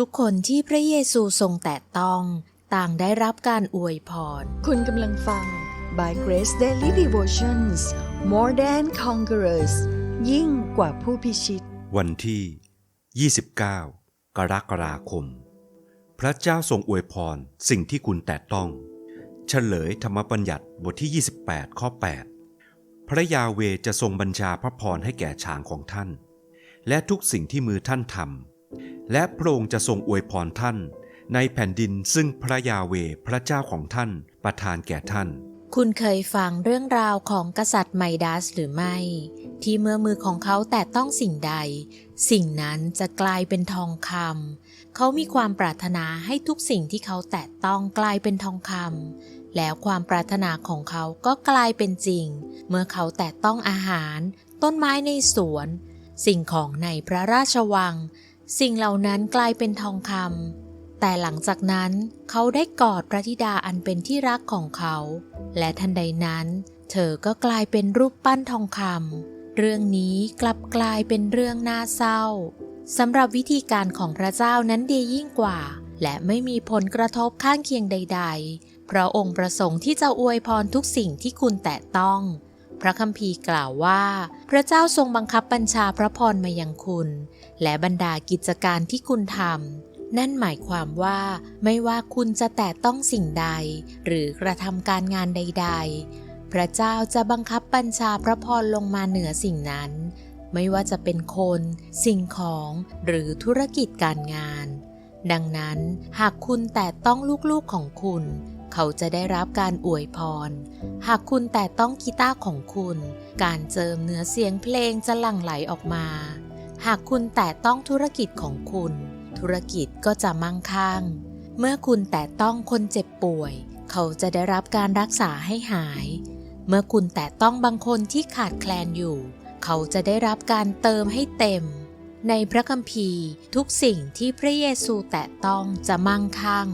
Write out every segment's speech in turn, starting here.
ทุกคนที่พระเยซูทรงแตะต้อง ต่างได้รับการอวยพร คุณกำลังฟัง By Grace Daily Devotions More Than Conquerors ยิ่งกว่าผู้พิชิต วันที่ 29 กรกฎาคม พระเจ้าทรงอวยพรสิ่งที่คุณแตะต้อง เฉลยธรรมบัญญัติบทที่ 28 ข้อ 8 พระยาเวจะทรงบัญชาพระพรให้แก่ช้างของท่าน และทุกสิ่งที่มือท่านทำ และพระองค์จะทรงอวยพรท่าน ในแผ่นดินซึ่งพระยาเวพระเจ้าของท่านประทานแก่ท่าน คุณเคยฟังเรื่องราวของกษัตริย์ไมดัสหรือไม่ ที่เมื่อมือของเขาแตะต้องสิ่งใด สิ่งนั้นจะกลายเป็นทองคำเขามีความปรารถนาให้ทุกสิ่งที่เขาแตะต้องกลายเป็นทองคำแล้วความปรารถนาของเขาก็กลายเป็นจริง เมื่อเขาแตะต้องอาหาร ต้นไม้ในสวน สิ่งของในพระราชวัง สิ่งเหล่านั้นกลายเป็นทองคำแต่หลังจากนั้นเขาได้กอดพระธิดาอันเป็นที่รักของเขา และทันใดนั้น เธอก็กลายเป็นรูปปั้นทองคำเรื่องนี้กลับกลายเป็นเรื่องน่าเศร้าสำหรับวิธีการของพระเจ้านั้นดียิ่งกว่า และไม่มีผลกระทบข้างเคียงใด ๆ เพราะองค์ประสงค์ที่จะอวยพรทุกสิ่งที่คุณแตะต้อง พระคัมภีร์กล่าวว่า พระเจ้าทรงบังคับบัญชาพระพรมายังคุณ และบรรดากิจการที่คุณทำนั่นหมายความว่า ไม่ว่าคุณจะแตะต้องสิ่งใด หรือกระทำการงานใด ๆ พระเจ้าจะบังคับบัญชาพระพรลงมาเหนือสิ่งนั้น ไม่ว่าจะเป็นคน สิ่งของหรือธุรกิจการงานดังนั้นหากคุณแตะต้องลูกๆของคุณ เขาจะได้รับการอวยพร หากคุณแตะต้องกีตาร์ของคุณ การเจิมเนื้อเสียงเพลงจะหลั่งไหลออกมา หากคุณแตะต้องธุรกิจของคุณ ธุรกิจก็จะมั่งคั่ง เมื่อคุณแตะต้องคนเจ็บป่วย เขาจะได้รับการรักษาให้หาย เมื่อคุณแตะต้องบางคนที่ขาดแคลนอยู่ เขาจะได้รับการเติมให้เต็ม ในพระคัมภีร์ ทุกสิ่งที่พระเยซูแตะต้องจะมั่งคั่ง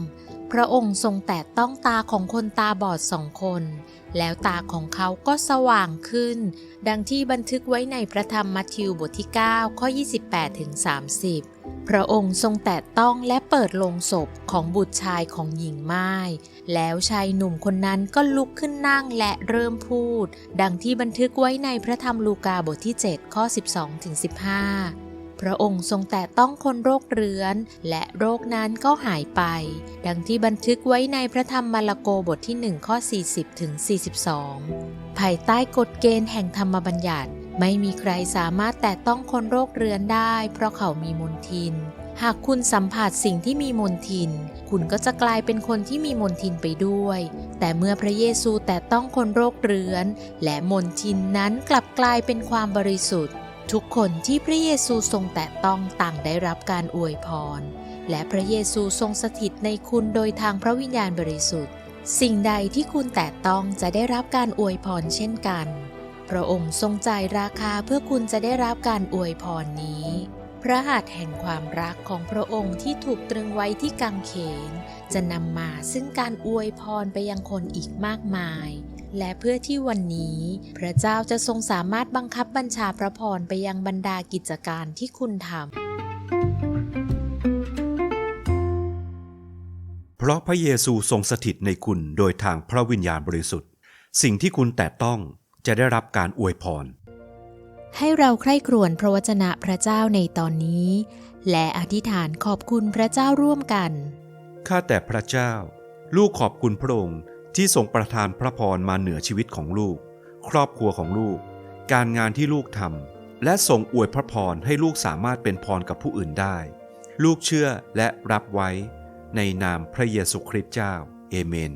พระองค์ทรงแตะต้องตาของคนตาบอดสองคน แล้วตาของเขาก็สว่างขึ้น ดังที่บันทึกไว้ในพระธรรมมัทธิวบทที่ 9 ข้อ 28ถึง30 พระองค์ทรงแตะต้องและเปิดโลงศพของบุตรชายของหญิงไม้แล้วชายหนุ่มคนนั้นก็ลุกขึ้นนั่งและเริ่มพูด ดังที่บันทึกไว้ในพระธรรมลูกาบทที่ 7 ข้อ 12ถึง15 พระองค์ทรงแตะต้องคนโรคเรื้อน และโรคนั้นก็หายไป ดังที่บันทึกไว้ในพระธรรมมาระโกบทที่ 1 ข้อ 40 ถึง 42 ภายใต้กฎเกณฑ์แห่งธรรมบัญญัติ ไม่มีใครสามารถแตะต้องคนโรคเรื้อนได้ เพราะเขามีมนทิน หากคุณสัมผัสสิ่งที่มีมนทิน คุณก็จะกลายเป็นคนที่มีมนทินไปด้วย แต่เมื่อพระเยซูแตะต้องคนโรคเรื้อน และมนทินนั้นกลับกลายเป็นความบริสุทธิ์ ทุกคนที่พระเยซูทรงแตะต้องต่างได้รับการอวยพร และพระเยซูทรงสถิตในคุณโดยทางพระวิญญาณบริสุทธิ์ สิ่งใดที่คุณแตะต้องจะได้รับการอวยพรเช่นกัน พระองค์ทรงจ่ายราคาเพื่อคุณจะได้รับการอวยพรนี้ พระหัตถ์แห่งความรักของพระองค์ที่ถูกตรึงไว้ที่กังเขน จะนำมาซึ่งการอวยพรไปยังคนอีกมากมาย และเพื่อที่วันนี้ พระเจ้าจะทรงสามารถบังคับบัญชาพระพรไปยังบรรดากิจการที่คุณทำ เพราะพระเยซูทรงสถิตในคุณโดยทางพระวิญญาณบริสุทธิ์ สิ่งที่คุณแตะต้องจะได้รับการอวยพร ให้เราใคร่ครวญพระวจนะพระเจ้าในตอนนี้ และอธิษฐานขอบคุณพระเจ้าร่วมกัน ข้าแต่พระเจ้า ลูกขอบคุณพระองค์ ที่ทรงประทานพระพรมาเหนือชีวิตของลูก ครอบครัวของลูก การงานที่ลูกทำและทรงอวยพระพรให้ลูกสามารถเป็นพรกับผู้อื่นได้ ลูกเชื่อและรับไว้ ในนามพระเยซูคริสต์เจ้า เอเมน